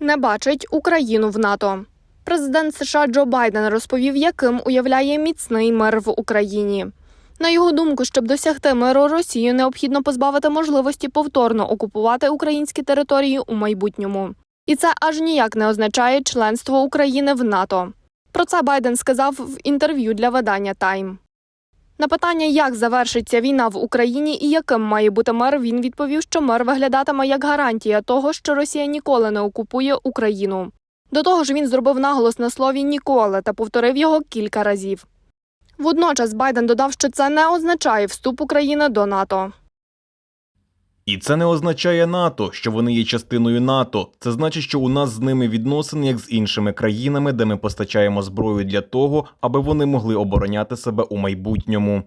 не бачить Україну в НАТО. Президент США Джо Байден розповів, яким уявляє міцний мир в Україні. На його думку, щоб досягти миру, Росію необхідно позбавити можливості повторно окупувати українські території у майбутньому. І це аж ніяк не означає членство України в НАТО. Про це Байден сказав в інтерв'ю для видання Тайм. На питання, як завершиться війна в Україні і яким має бути мир, він відповів, що мир виглядатиме як гарантія того, що Росія ніколи не окупує Україну. До того ж, він зробив наголос на слові ніколи та повторив його кілька разів. Водночас Байден додав, що це не означає вступ України до НАТО. І це не означає НАТО, що вони є частиною НАТО. Це значить, що у нас з ними відносини як з іншими країнами, де ми постачаємо зброю для того, аби вони могли обороняти себе у майбутньому.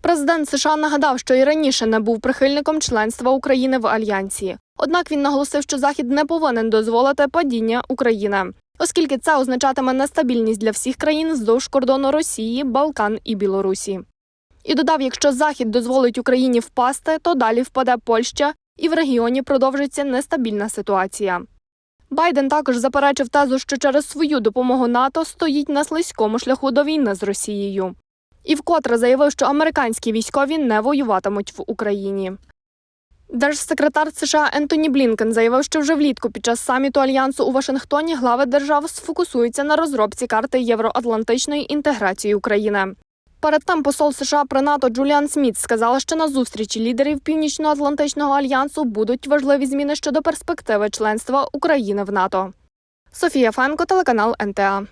Президент США нагадав, що і раніше не був прихильником членства України в альянсі. Однак він наголосив, що Захід не повинен дозволити падіння України, оскільки це означатиме нестабільність для всіх країн вздовж кордону Росії, Балкан і Білорусі. І додав, якщо Захід дозволить Україні впасти, то далі впаде Польща, і в регіоні продовжиться нестабільна ситуація. Байден також заперечив тезу, що через свою допомогу НАТО стоїть на слизькому шляху до війни з Росією. І вкотре заявив, що американські військові не воюватимуть в Україні. Держсекретар США Ентоні Блінкен заявив, що вже влітку під час саміту альянсу у Вашингтоні глави держав сфокусуються на розробці карти євроатлантичної інтеграції України. Перед тим посол США при НАТО Джуліан Сміт сказала, що на зустрічі лідерів Північно-Атлантичного альянсу будуть важливі зміни щодо перспективи членства України в НАТО. Софія Фенко, телеканал НТА.